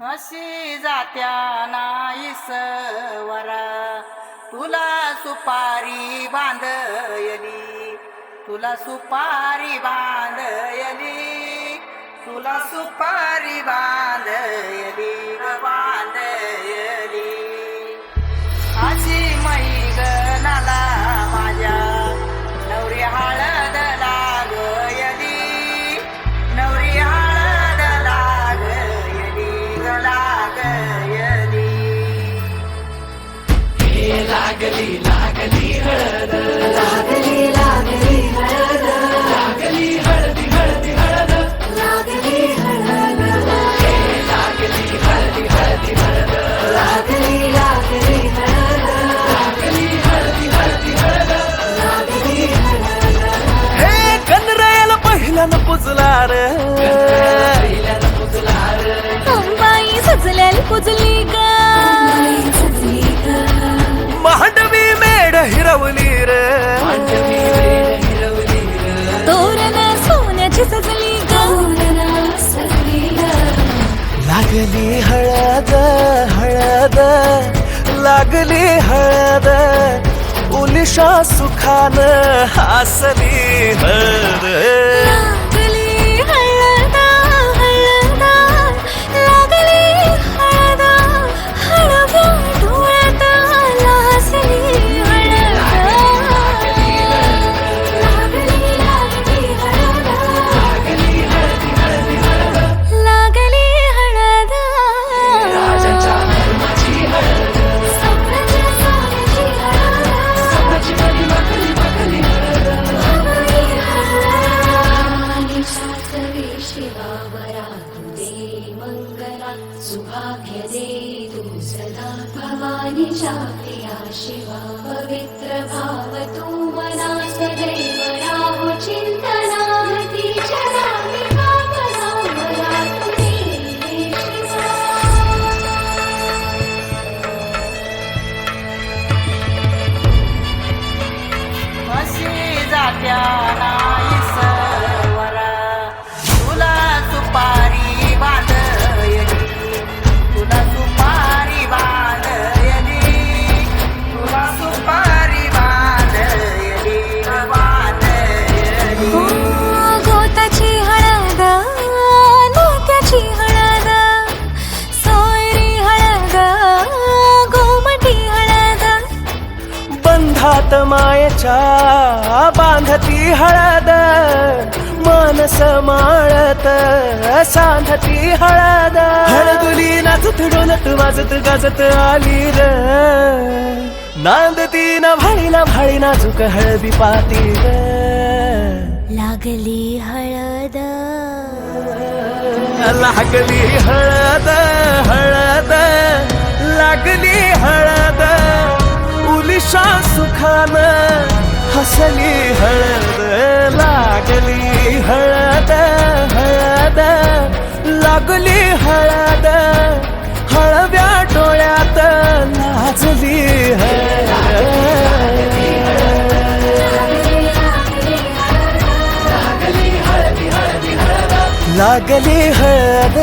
अशी जात्या नाईस वरा. तुला सुपारी बांधयली. तुला सुपारी बांधयली. तुला सुपारी बांधयली. लागली हळद उलिशा सुखान हासली हळद. अशी बंधात मायच्या बांधती हळद मानस माळत सांधती हळद. हळदुली नाचत डोलत वाजत गाजत आली र. नांदती ना भाळी ना भाळी नाजूक हळदी पाती र. लागली हळद. लागली हळद हळद लागली हळद. उलिशा सुखान हसली हळद लागली हळद हळद लागली हळद. हळव्या डोळ्यात लाजली हळद. लागली हळद.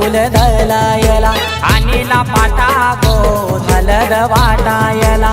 पाऊल धलायला आणिला पाटा गो हलद वाटायला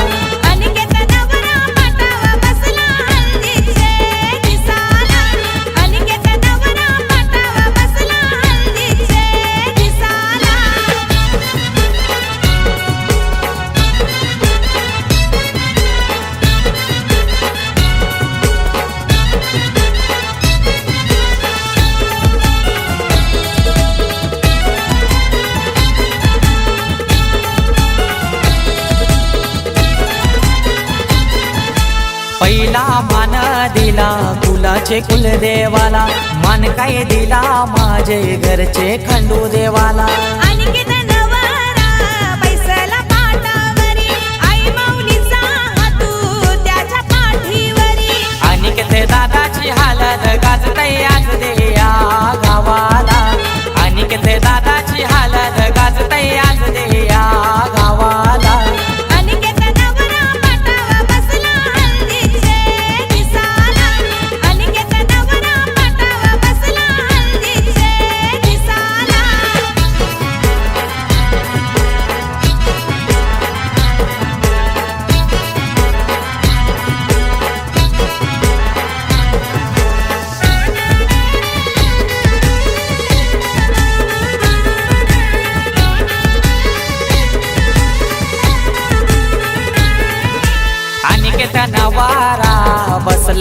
घरचे कुल देवाला मन काय दिला माझे घरचे खंडू देवाला?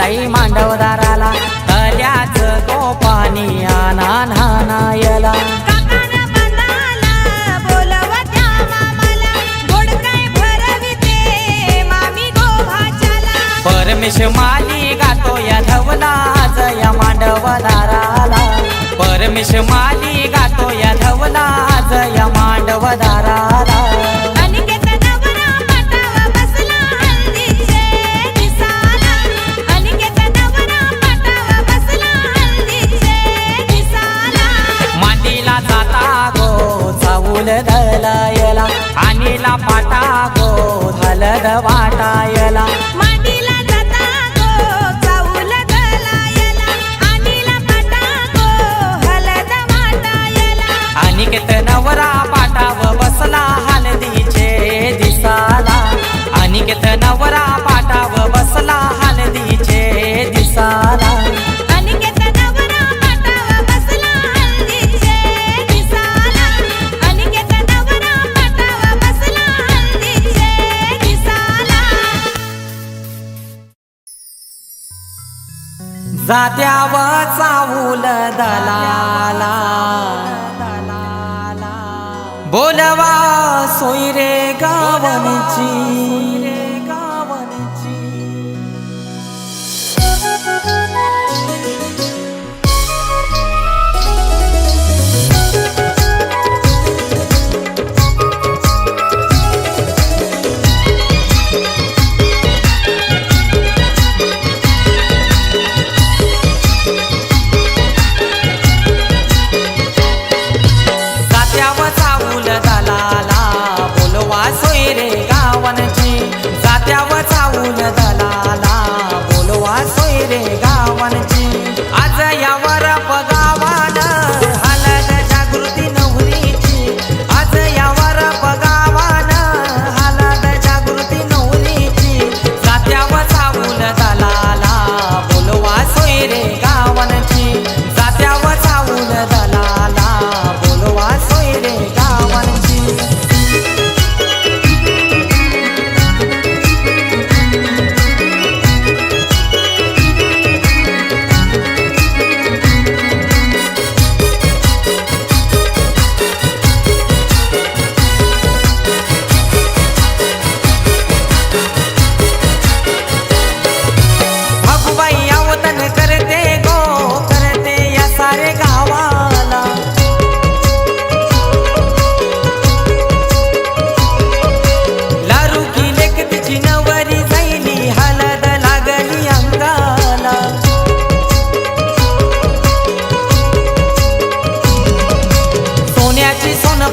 लई मांडवदाराला तल्याच पाणी आना नाना परमेश माली गातो या धवलाज या मांडव दाराला. परमेश माली गातो या धवलाज या मांडव दारा वाटाय जात्यावा चावूल दलाला. बोलवा सोयरे गावनची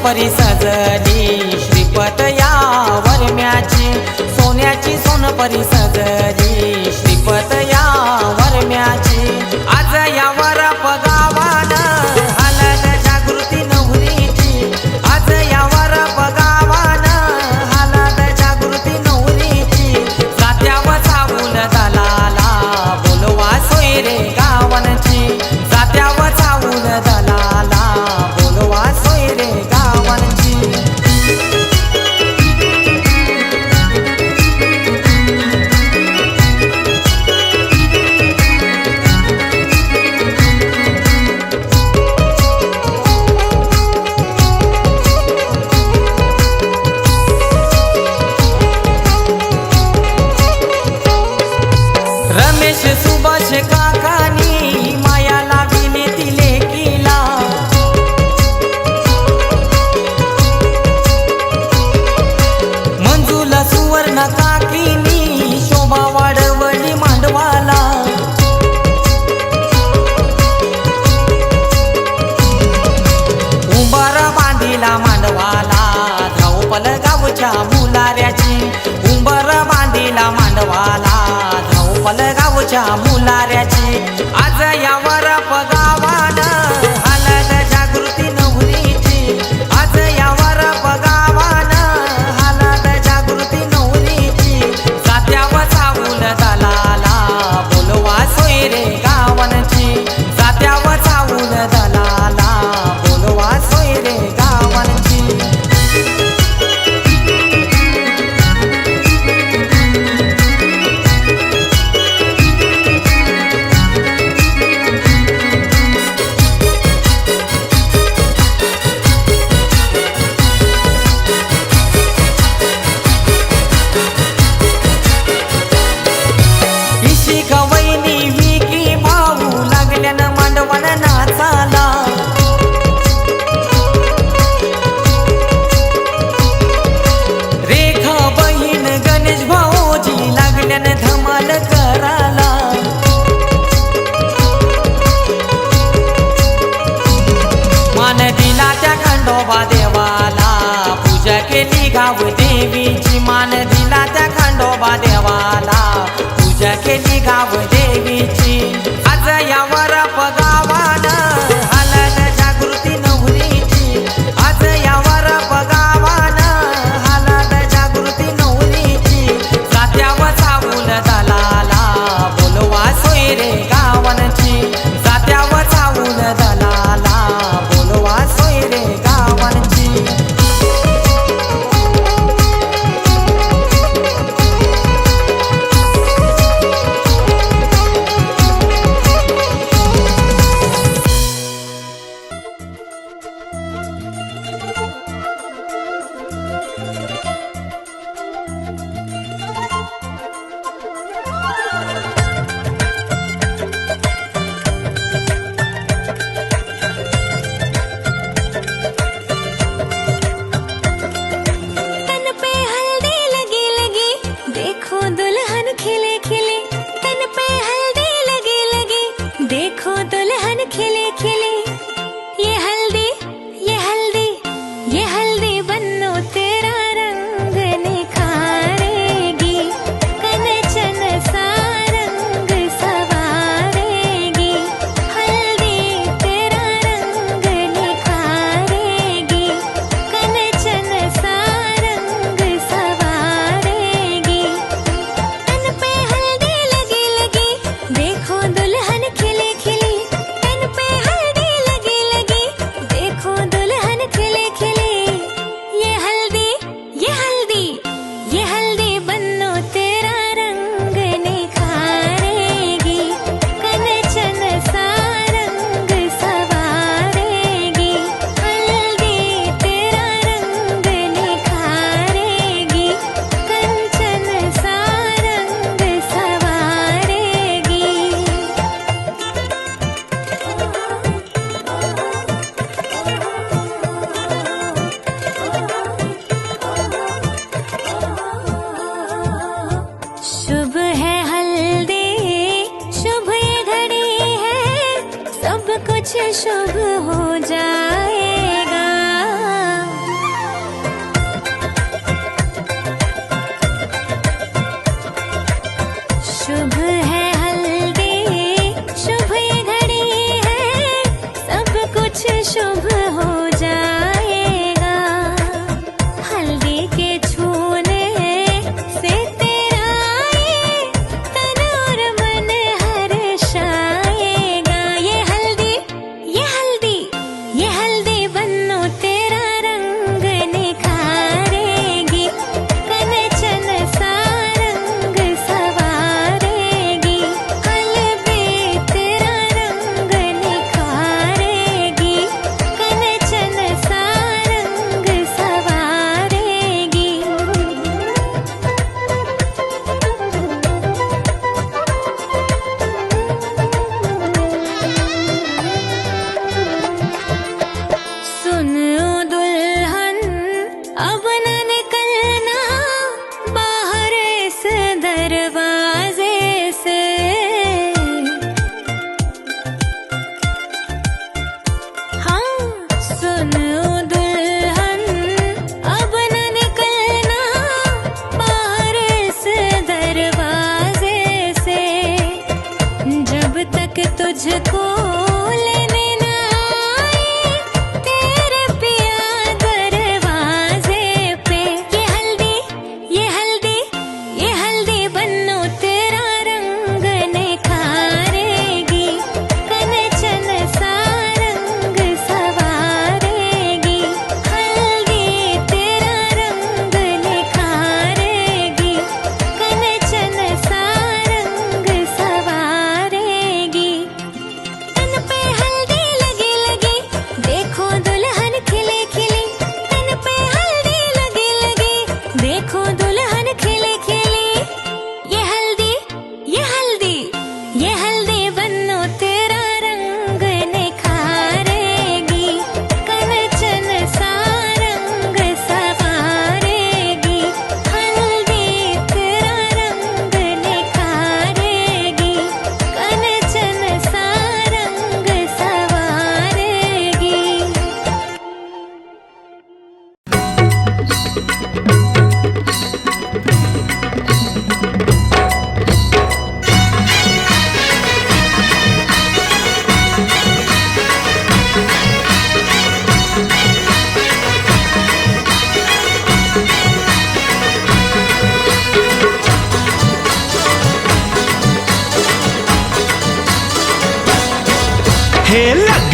परी सजली. श्रीपत या वरम्याची सोन्याची सोन परी सजली. श्रीपत या वरम्याची आज मान दिला त्या खंडोबा देवाला. तुझ्या केली गाव दे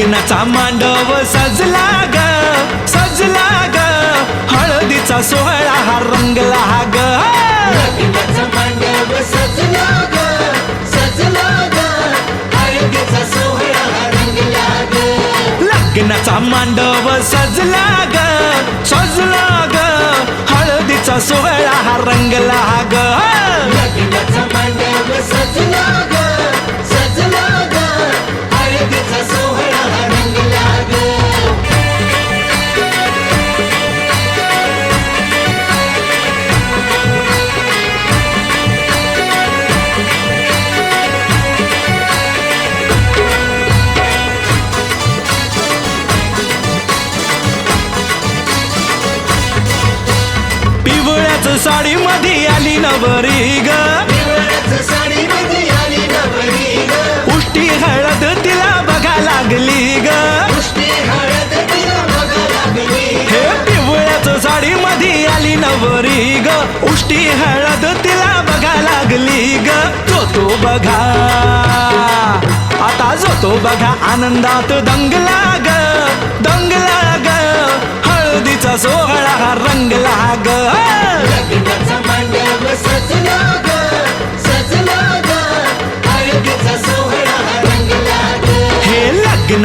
लग्नाचा मांडव सजला ग सजला ग. हळदीचा सोहळा हा रंगला ग. लग्नाचा मांडव सजला ग सजला ग. हळदीचा सोहळा हा रंगला ग. लग्नाचा मांडव सजला ग सजला ग. हळदीचा सोहळा हा रंगला ग. लग्नाचा मांडव सजला ग साडी मध्ये आली नवरी ग. उष्टी हळद तिला बघा लागली ग. हे पिवळ्याच साडी मध्ये आली नवरी ग. उष्टी हळद तिला बघा लागली ग. तो तो बघा. आता जो तो बघा आनंदात दंगला ग.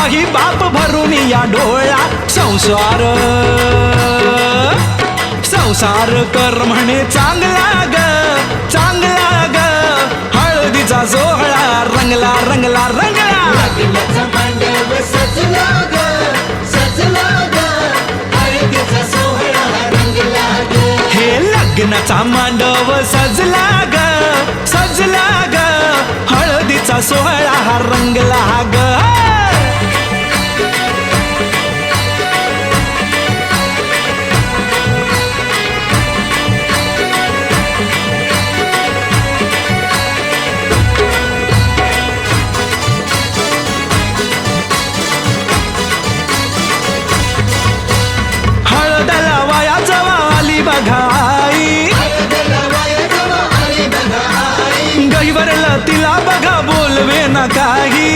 पाही बाप भरून या डोळा संसार. संसार कर म्हणे चांगला ग चांगला ग. हळदीचा सोहळा रंगला रंगला रंगला. हे लग्नाचा मांडव सजला ग सजला ग. हळदीचा सोहळा हा रंगला ग. ना काही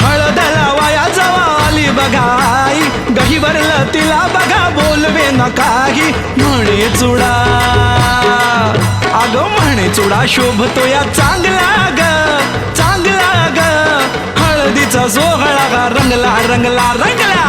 हळदला वाया जवा आली बघाई गही भरलं तिला बघा बोलवे ना काही म्हणे चुडा अगं म्हणे चुडा शोभतो या चांगला ग चांगला ग हळदीचा सोहळा रंगला रंगला रंगला